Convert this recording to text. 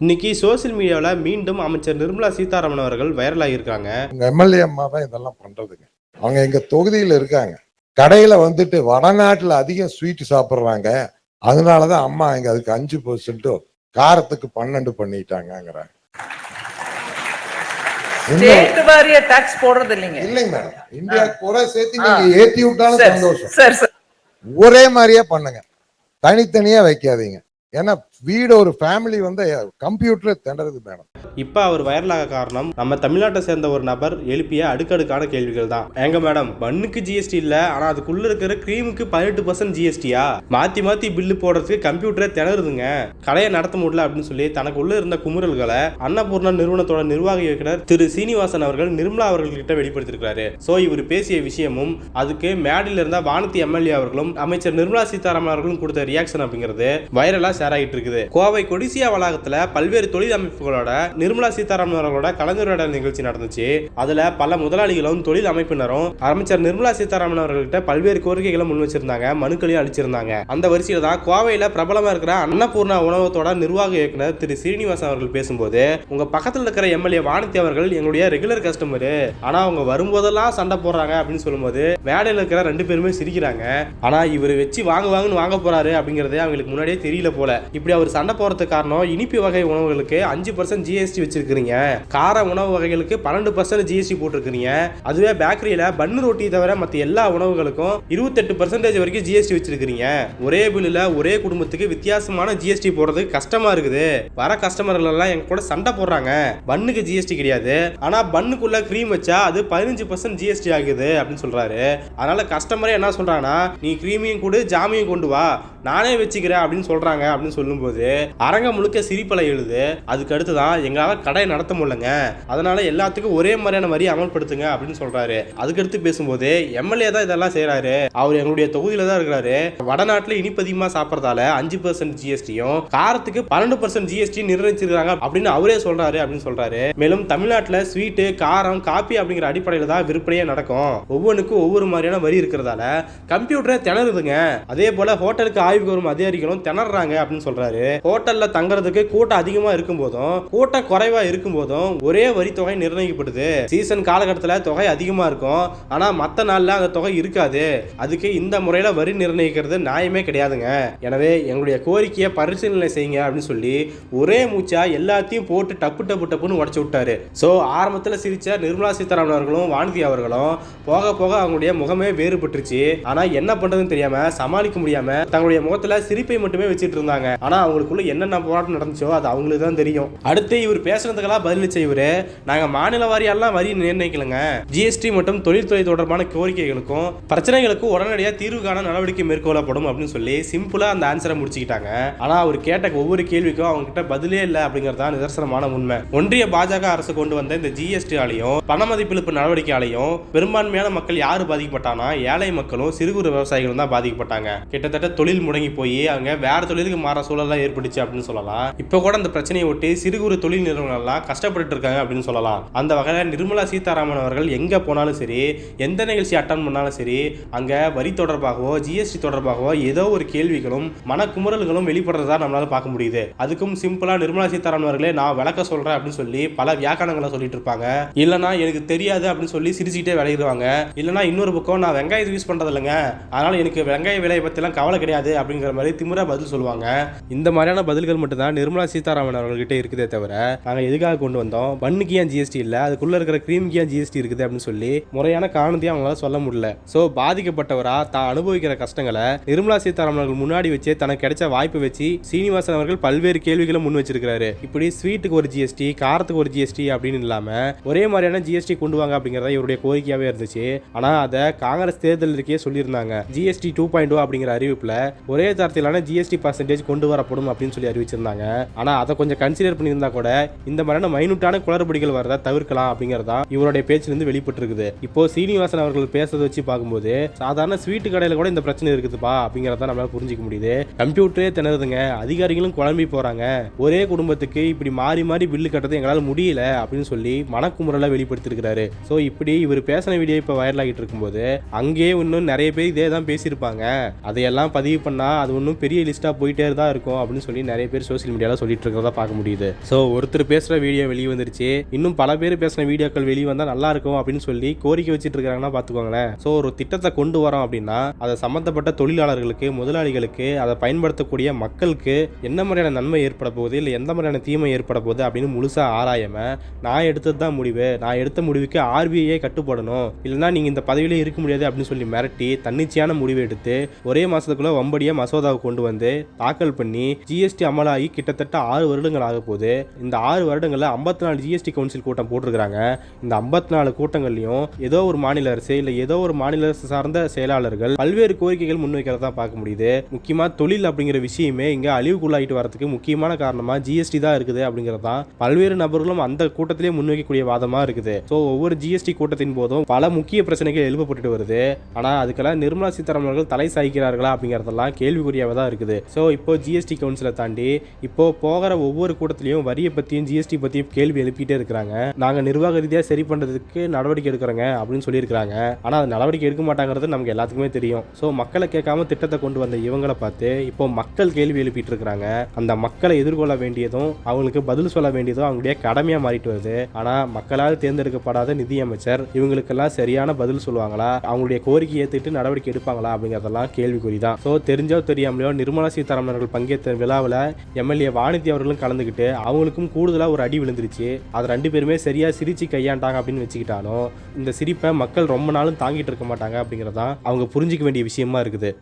இன்னைக்கு சோசியல் மீடியாவில் மீண்டும் அமைச்சர் நிர்மலா சீதாராமன் அவர்கள் வைரலாகி இருக்காங்க உங்க எம்எல்ஏ அம்மா தான் இதெல்லாம் பண்றதுங்க. அவங்க எங்க தொகுதியில இருக்காங்க. கடையில வந்துட்டு வடநாட்டுல அதிகம் ஸ்வீட் சாப்பிடுறாங்க. அதனாலதான் அம்மா இங்க அதுக்கு அஞ்சு பெர்சென்ட்டும் காரத்துக்கு பன்னெண்டு பண்ணிட்டாங்கங்கிறாங்க. இன்னும் ஸ்டேட் வாரிய டாக்ஸ் போடுறது இல்லைங்க. மேடம் இந்தியா கூட சேர்த்து நீங்க ஏத்தி விட்டாலும் சந்தோஷம். Sir sir. ஒரே மாதிரியே பண்ணுங்க. தனித்தனியா வைக்காதீங்க. ஏன்னா வீடு ஒரு ஃபேமிலி வந்து கம்ப்யூட்டர் திணறுது மேடம் இப்போ அவர் வைரலாக காரணம் நம்ம தமிழ்நாட்டை சேர்ந்த ஒரு நபர் எழுப்பிய அடுக்கடுக்கான கேள்விகள் தான். எங்க மேடம் பண்ணுக்கு ஜிஎஸ்டி இல்லை ஆனால் அதுக்குள்ள இருக்கிற க்ரீமுக்கு பதினெட்டு பர்சன்ட் ஜிஎஸ்டியா மாற்றி மாற்றி பில்லு போடுறதுக்கு கம்ப்யூட்டரே திணறுதுங்க. கடையை நடத்த முடியல அப்படின்னு சொல்லி தனக்குள்ள இருந்த குமுறல்களை அன்னபூர்ணா நிறுவனத்தோட நிர்வாக இயக்குனர் திரு சீனிவாசன் அவர்கள் நிர்மலா அவர்கள்கிட்ட வெளிப்படுத்தியிருக்காரு ஸோ இவர் பேசிய விஷயமும் அதுக்கு மேடையில் இருந்த வானதி எம்எல்ஏ அவர்களும் அமைச்சர் நிர்மலா சீதாராமன் அவர்களும் கொடுத்த ரியாக்ஷன் அப்படிங்கிறது வைரலா ஷேர் ஆகிட்டு இருக்குது கோவை கொடிசியா வளாகத்துல பல்வேறு தொழில் அமைப்புகளோட நிர்மலா சீதாராமன் அவர்களோட கலந்துரையாடல் நிகழ்ச்சி நடந்துச்சு. அதுல பல முதலாளிகளும் தொழில் அமைப்பினரும் அமைச்சர் நிர்மலா சீதாராமன் அவர்கள்ட்ட பல்வேறு கோரிக்கைகளை முன் வச்சிருந்தாங்க மனுக்களையும் அளிச்சிருந்தாங்க. அந்த வரிசையில தான் கோவையில பிரபலமா இருக்கிற அன்னபூர்ணா உணவகத்தோட நிர்வாக இயக்குனர் திரு ஸ்ரீனிவாசன் அவர்கள் பேசும்போது உங்க பக்கத்துல இருக்கிற எம்எல்ஏ வானதி அவர்கள் எங்களுடைய ரெகுலர் கஸ்டமர் ஆனா அவங்க வரும்போதெல்லாம் சண்டை போடுறாங்க அப்படின்னு சொல்லும்போது மேடையில் இருக்கிற ரெண்டு பேருமே சிரிக்கிறாங்க. ஆனா இவர் வச்சு வாங்க வாங்கன்னு வாங்க போறாரு அப்படிங்கறதே அவங்களுக்கு முன்னாடியே தெரியல போல. இப்படி அவர் சண்டை போறதுக்கு காரணம் இனிப்பு வகை உணவுகளுக்கு அஞ்சு பர்சன்ட் ஜிஎஸ்டி வச்சிருக்கிறீங்க. கார உணவு வகைகளுக்கு பன்னெண்டு பர்சன்ட் ஜிஎஸ்டி போட்டிருக்கிறீங்க. அதுவே பேக்கரியில பன்னு ரொட்டி தவிர மற்ற எல்லா உணவுகளுக்கும் இருபத்தெட்டு பர்சன்டேஜ் வரைக்கும் ஜிஎஸ்டி வச்சிருக்கிறீங்க. ஒரே பில்லுல ஒரே குடும்பத்துக்கு வித்தியாசமான ஜிஎஸ்டி போடுறது கஷ்டமா இருக்குது. வர கஸ்டமர்கள் எல்லாம் எங்க கூட சண்டை போடுறாங்க. பன்னுக்கு ஜிஎஸ்டி கிடையாது. ஆனா பன்னுக்குள்ள க்ரீம் வச்சா அது பதினஞ்சு பர்சன்ட் ஜிஎஸ்டி ஆகுது அப்படின்னு சொல்றாரு. அதனால கஸ்டமரே என்ன சொல்றாங்கன்னா நீ கிரீமையும் கொடு ஜாமியும் கொண்டு வா. நானே வச்சுக்கிறேன் அப்படின்னு சொல்றாங்க அப்படின்னு போது அரங்கம் முழுக்க சிரிப்பலை எழுது. அதுக்கு அடுத்து தான் எங்களால் கடை நடத்த முடியலங்க. அதனால எல்லாத்துக்கும் ஒரே மாதிரியான வரி அமல்படுத்துங்க அப்படின்னு சொல்றாரு. அதுக்கடுத்து பேசும்போது எம்எல்ஏ தான் இதெல்லாம் செய்யறாரு அவர் எங்களுடைய தொகுதியில தான் இருக்கிறாரு. வடநாட்டில் இனிப்பு அதிகமாக சாப்பிட்றதால அஞ்சு பர்சன்ட் ஜிஎஸ்டியும் காரத்துக்கு பன்னெண்டு பர்சன்ட் ஜிஎஸ்டி நிர்ணயிச்சிருக்காங்க அப்படின்னு அவரே சொல்றாரு அப்படின்னு சொல்றாரு. மேலும் தமிழ்நாட்டில் ஸ்வீட்டு காரம் காப்பி அப்படிங்கிற அடிப்படையில் தான் விற்பனையே நடக்கும். ஒவ்வொன்றுக்கும் ஒவ்வொரு மாதிரியான வரி இருக்கிறதால கம்ப்யூட்டரே திணறுதுங்க. அதே போல ஹோட்டலுக்கு ஆய்வுக்கு வரும் அதிகாரிகளும் திணறாங்க அப்படின்னு சொல்றாரு. ஹோட்டல்ல தங்குறதுக்கு கூட்டம் அதிகமா இருக்கும் போதும் கூட்டம் குறைவா இருக்கும் போதும் ஒரே வரி தொகை நிர்ணயிக்கப்படுது. சீசன் காலகட்டத்தில் தொகை அதிகமா இருக்கும். ஆனா மற்ற நாள்ல அந்த தொகை இருக்காது. அதுக்கு இந்த முறையில வரி நிர்ணயிக்கிறது நியாயமே கிடையாதுங்க. எனவே எங்களுடைய கோரிக்கையை பரிசீலனை செய்யுங்க அப்படின்னு சொல்லி ஒரே மூச்சா எல்லாத்தையும் போட்டு டப்பு டப்பு டப்புன்னு உடச்சு விட்டாரு. ஸோ ஆரம்பத்தில் சிரிச்ச நிர்மலா சீதாராமன் அவர்களும் வானதி அவர்களும் போக போக அவங்களுடைய முகமே வேறுபட்டுருச்சு. ஆனா என்ன பண்றதுன்னு தெரியாம சமாளிக்க முடியாம தங்களுடைய முகத்துல சிரிப்பை மட்டுமே வச்சுட்டு இருந்தாங்க. ஆனா அவங்களுக்குள்ள என்னென்ன போராட்டம் நடந்துச்சோ அது அவங்களுக்கு தான் தெரியும். அடுத்து இவர் பேசுறதுக்கெல்லாம் பதிலளிச்ச இவரு நாங்கள் மாநில வாரியெல்லாம் வரி நிர்ணயிக்கலங்க. ஜிஎஸ்டி மற்றும் தொழில்துறை தொடர்பான கோரிக்கைகளுக்கும் பிரச்சனைகளுக்கும் உடனடியாக தீர்வு காண நடவடிக்கை மேற்கொள்ளப்படும் அப்படின்னு சொல்லி சிம்பிளாக அந்த ஆன்சரை முடிச்சுக்கிட்டாங்க. ஆனால் அவர் கேட்ட ஒவ்வொரு கேள்விக்கும் அவங்க கிட்ட பதிலே இல்லை அப்படிங்கிறது தான் நிதர்சனமான உண்மை. ஒன்றிய பாஜக அரசு கொண்டு வந்த இந்த ஜிஎஸ்டி ஆலையும் பண மதிப்பிழப்பு நடவடிக்கையாலையும் பெரும்பான்மையான மக்கள் யார் பாதிக்கப்பட்டானா ஏழை மக்களும் சிறு குறு விவசாயிகளும் தான் பாதிக்கப்பட்டாங்க. கிட்டத்தட்ட தொழில் முடங்கி போய் அவங்க வேற தொழிலுக்கு மாற தான் ஏற்பட்டுச்சு அப்படின்னு சொல்லலாம். இப்போ கூட அந்த பிரச்சனையை ஒட்டி சிறு குறு தொழில் நிறுவனங்கள்லாம் கஷ்டப்பட்டு இருக்காங்க அப்படின்னு சொல்லலாம். அந்த வகையில் நிர்மலா சீதாராமன் அவர்கள் எங்க போனாலும் சரி எந்த நிகழ்ச்சி அட்டன் பண்ணாலும் சரி அங்க வரி தொடர்பாகவோ ஜிஎஸ்டி தொடர்பாகவோ ஏதோ ஒரு கேள்விகளும் மனக்குமுறல்களும் வெளிப்படுறதா நம்மளால பார்க்க முடியுது. அதுக்கும் சிம்பிளா நிர்மலா சீதாராமன் அவர்களே நான் விளக்க சொல்றேன் அப்படின்னு சொல்லி பல வியாக்கணங்களை சொல்லிட்டு இருப்பாங்க. இல்லைனா எனக்கு தெரியாது அப்படின்னு சொல்லி சிரிச்சுக்கிட்டே விளையிடுவாங்க இல்லைனா இன்னொரு பக்கம் நான் வெங்காயத்தை யூஸ் பண்றது இல்லைங்க அதனால எனக்கு வெங்காய விலையை பற்றிலாம் கவலை கிடையாது அப்படிங்கிற மாதிரி திமிரா பதில் சொல்லுவாங்க. இந்த இந்த மாதிரியான பதில்கள் மட்டும்தான் நிர்மலா சீதாராமன் அவர்கள்கிட்ட இருக்குதே தவிர நாங்கள் எதுக்காக கொண்டு வந்தோம்? பண்ணுக்கு ஏன் ஜிஎஸ்டி இல்லை அதுக்குள்ள இருக்கிற க்ரீம்க்கு ஏன் ஜிஎஸ்டி இருக்குது அப்படின்னு சொல்லி முறையான காரணத்தையும் அவங்களால சொல்ல முடியல. ஸோ பாதிக்கப்பட்டவரா தான் அனுபவிக்கிற கஷ்டங்களை நிர்மலா சீதாராமன் அவர்கள் முன்னாடி வச்சு தனக்கு கிடைச்ச வாய்ப்பு வச்சு சீனிவாசன் அவர்கள் பல்வேறு கேள்விகளை முன் வச்சிருக்காரு இப்படி ஸ்வீட்டுக்கு ஒரு ஜிஎஸ்டி காரத்துக்கு ஒரு ஜிஎஸ்டி அப்படின்னு இல்லாம ஒரே மாதிரியான ஜிஎஸ்டி கொண்டு வாங்க அப்படிங்கறத இவருடைய கோரிக்கையாவே இருந்துச்சு. ஆனா அதை காங்கிரஸ் தேர்தல் இருக்கே சொல்லியிருந்தாங்க ஜிஎஸ்டி டூ பாயிண்ட் டூ அப்படிங்கிற அறிவிப்புல ஒரே தரத்திலான ஜிஎஸ்டி பர்சன்டேஜ் கொண்டு வர வரப்படும் அப்படின்னு சொல்லி அறிவிச்சிருந்தாங்க. ஆனா அதை கொஞ்சம் கன்சிடர் பண்ணியிருந்தா கூட இந்த மாதிரியான மைனூட்டான குளறுபடிகள் வரதை தவிர்க்கலாம் அப்படிங்கறதா இவருடைய பேச்சிலிருந்து வெளிப்பட்டு இருக்குது இப்போ சீனிவாசன் அவர்கள் பேசுறதை வச்சு பார்க்கும்போது சாதாரண ஸ்வீட்டு கடையில கூட இந்த பிரச்சனை இருக்குதுப்பா அப்படிங்கறத நம்மளால புரிஞ்சிக்க முடியுது. கம்ப்யூட்டரே திணறுதுங்க. அதிகாரிகளும் குழம்பி போறாங்க. ஒரே குடும்பத்துக்கு இப்படி மாறி மாறி பில்லு கட்டுறது எங்களால் முடியல அப்படின்னு சொல்லி மனக்குமுறலை வெளிப்படுத்திருக்கிறாரு ஸோ இப்படி இவர் பேசின வீடியோ இப்போ வைரல் ஆகிட்டு இருக்கும்போது அங்கேயே இன்னும் நிறைய பேர் இதே தான் பேசியிருப்பாங்க. அதையெல்லாம் பதிவு பண்ணா அது ஒன்றும் பெரிய லிஸ்ட்டாக போயிட்டே தான் இருக்கும். அப்படின்னு சொல்லி நிறைய பேர் சோசியல் மீடியாவில் சொல்லிட்டு இருக்கிறதா பார்க்க முடியுது. ஸோ ஒருத்தர் பேசுகிற வீடியோ வெளியே வந்துருச்சு. இன்னும் பல பேர் பேசின வீடியோக்கள் வெளியே வந்தால் நல்லா இருக்கும் அப்படின்னு சொல்லி கோரிக்கை வச்சுட்டு இருக்காங்கன்னா பார்த்துக்கோங்களேன். ஸோ ஒரு திட்டத்தை கொண்டு வரோம் அப்படின்னா அதை சம்மந்தப்பட்ட தொழிலாளர்களுக்கு முதலாளிகளுக்கு அதை பயன்படுத்தக்கூடிய மக்களுக்கு என்ன மாதிரியான நன்மை ஏற்பட போகுது இல்லை எந்த மாதிரியான தீமை ஏற்பட போகுது அப்படின்னு முழுசாக ஆராயாம நான் எடுத்தது தான் முடிவு. நான் எடுத்த முடிவுக்கு ஆர்பிஐயே கட்டுப்படணும். இல்லைன்னா நீங்கள் இந்த பதவியிலே இருக்க முடியாது அப்படின்னு சொல்லி மிரட்டி தன்னிச்சையான முடிவு எடுத்து ஒரே மாதத்துக்குள்ளே வம்படியாக மசோதாவை கொண்டு வந்து தாக்கல் பண்ணி ஜிஎஸ்டி அமலாகி கிட்டத்தட்ட ஆறு வருடங்கள் ஆக போகுது. இந்த ஆறு வருடங்களில் ஐம்பத்தி நாலு ஜிஎஸ்டி கவுன்சில் கூட்டம் போட்டிருக்கிறாங்க. இந்த ஐம்பத்தி நாலு கூட்டங்கள்லையும் ஏதோ ஒரு மாநில அரசு இல்லை ஏதோ ஒரு மாநில அரசு சார்ந்த செயலாளர்கள் பல்வேறு கோரிக்கைகள் முன்வைக்கிறதா பார்க்க முடியுது. முக்கியமாக தொழில் அப்படிங்கிற விஷயமே இங்கே அழிவுக்குள்ளாயிட்டு வரதுக்கு முக்கியமான காரணமாக ஜிஎஸ்டி தான் இருக்குது அப்படிங்கிறது தான் பல்வேறு நபர்களும் அந்த கூட்டத்திலே முன்வைக்கக்கூடிய வாதமாக இருக்குது. ஸோ ஒவ்வொரு ஜிஎஸ்டி கூட்டத்தின் போதும் பல முக்கிய பிரச்சனைகள் எழுப்பப்பட்டு வருது. ஆனால் அதுக்கெல்லாம் நிர்மலா சீதாராமன் அவர்கள் தலை சாய்க்கிறார்களா அப்படிங்கிறதெல்லாம் கேள்விக்குறியாக தான் இருக்குது. ஸோ இப்போ ஜிஎஸ்டி கவுன்சிலை தாண்டி இப்போ போகிற ஒவ்வொரு கூட்டத்திலையும் வரியை பற்றியும் ஜிஎஸ்டி பற்றியும் கேள்வி எழுப்பிட்டே இருக்கிறாங்க. நாங்கள் நிர்வாக ரீதியாக சரி பண்ணுறதுக்கு நடவடிக்கை எடுக்கிறோங்க அப்படின்னு சொல்லியிருக்கிறாங்க. ஆனால் அது நடவடிக்கை எடுக்க மாட்டாங்கிறது நமக்கு எல்லாத்துக்குமே தெரியும். ஸோ மக்களை கேட்காம திட்டத்தை கொண்டு வந்த இவங்களை பார்த்து இப்போ மக்கள் கேள்வி எழுப்பிட்டு இருக்கிறாங்க. அந்த மக்களை எதிர்கொள்ள வேண்டியதும் அவங்களுக்கு பதில் சொல்ல வேண்டியதும் அவங்களுடைய கடமையாக மாறிட்டு வருது. ஆனால் மக்களால் தேர்ந்தெடுக்கப்படாத நிதியமைச்சர் இவங்களுக்கெல்லாம் சரியான பதில் சொல்லுவாங்களா? அவங்களுடைய கோரிக்கை ஏற்றுட்டு நடவடிக்கை எடுப்பாங்களா? அப்படிங்கிறதெல்லாம் கேள்விக்குறி தான் ஸோ தெரிஞ்சோ தெரியாமலையோ நிர்மலா சீதாராமன் அவர்கள் பங்கேற்ற விழாவில் எம்எல்ஏ வானதி அவர்களும் கலந்துக்கிட்டு அவங்களுக்கும் கூடுதலாக ஒரு அடி விழுந்துருச்சு. அது ரெண்டு பேருமே சரியாக சிரிச்சு கையாண்டாங்க அப்படின்னு வச்சுக்கிட்டாலும் இந்த சிரிப்பை மக்கள் ரொம்ப நாளும் தாங்கிட்டு இருக்க மாட்டாங்க அப்படிங்கிறதான் அவங்க புரிஞ்சிக்க வேண்டிய விஷயமா இருக்குது.